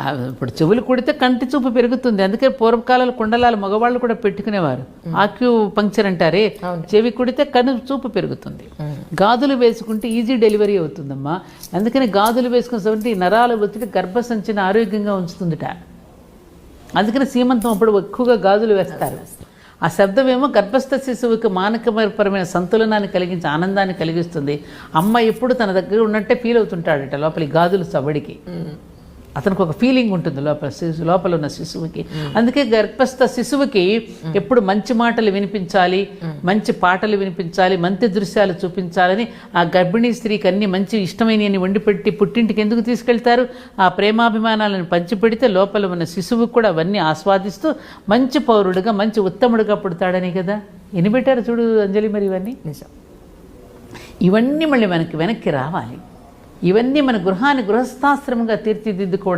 ఇప్పుడు చెవులు కుడితే కంటి చూపు పెరుగుతుంది. అందుకే పూర్వకాలంలో కుండలాలు మగవాళ్ళు కూడా పెట్టుకునేవారు. ఆక్యూ పంక్చర్ అంటారే? చెవి కుడితే కను చూపు పెరుగుతుంది. గాజులు వేసుకుంటే ఈజీ డెలివరీ అవుతుందమ్మా. అందుకని గాజులు వేసుకున్న ఈ నరాలు ఒత్తిడి గర్భసంచిని ఆరోగ్యంగా ఉంచుతుందిట. అందుకని సీమంతం అప్పుడు ఎక్కువగా గాజులు వేస్తారు. ఆ శబ్దం ఏమో గర్భస్థ శిశువుకి మానకపరమైన సంతులనాన్ని కలిగించి ఆనందాన్ని కలిగిస్తుంది. అమ్మ ఎప్పుడు తన దగ్గర ఉన్నట్టే ఫీల్ అవుతుంటాడట లోపలి గాజులు సవడికి అతనికి ఒక ఫీలింగ్ ఉంటుంది లోపల శిశు లోపల ఉన్న శిశువుకి అందుకే గర్భస్థ శిశువుకి ఎప్పుడు మంచి మాటలు వినిపించాలి మంచి పాటలు వినిపించాలి మంచి దృశ్యాలు చూపించాలని ఆ గర్భిణీ స్త్రీకి అన్ని మంచి ఇష్టమైనవి వండి పెట్టి పుట్టింటికి ఎందుకు తీసుకెళ్తారు? ఆ ప్రేమాభిమానాలను పంచిపెడితే లోపల ఉన్న శిశువు కూడా అవన్నీ ఆస్వాదిస్తూ మంచి పౌరుడుగా మంచి ఉత్తముడుగా పుడతాడని కదా? ఎన్ని పెట్టారు చూడు అంజలి మరి ఇవన్నీ? నిజం. ఇవన్నీ మళ్ళీ మనకి వెనక్కి రావాలి. ఇవన్నీ మన గృహాన్ని గృహస్థాశ్రమంగా తీర్చిదిద్దుకోవడం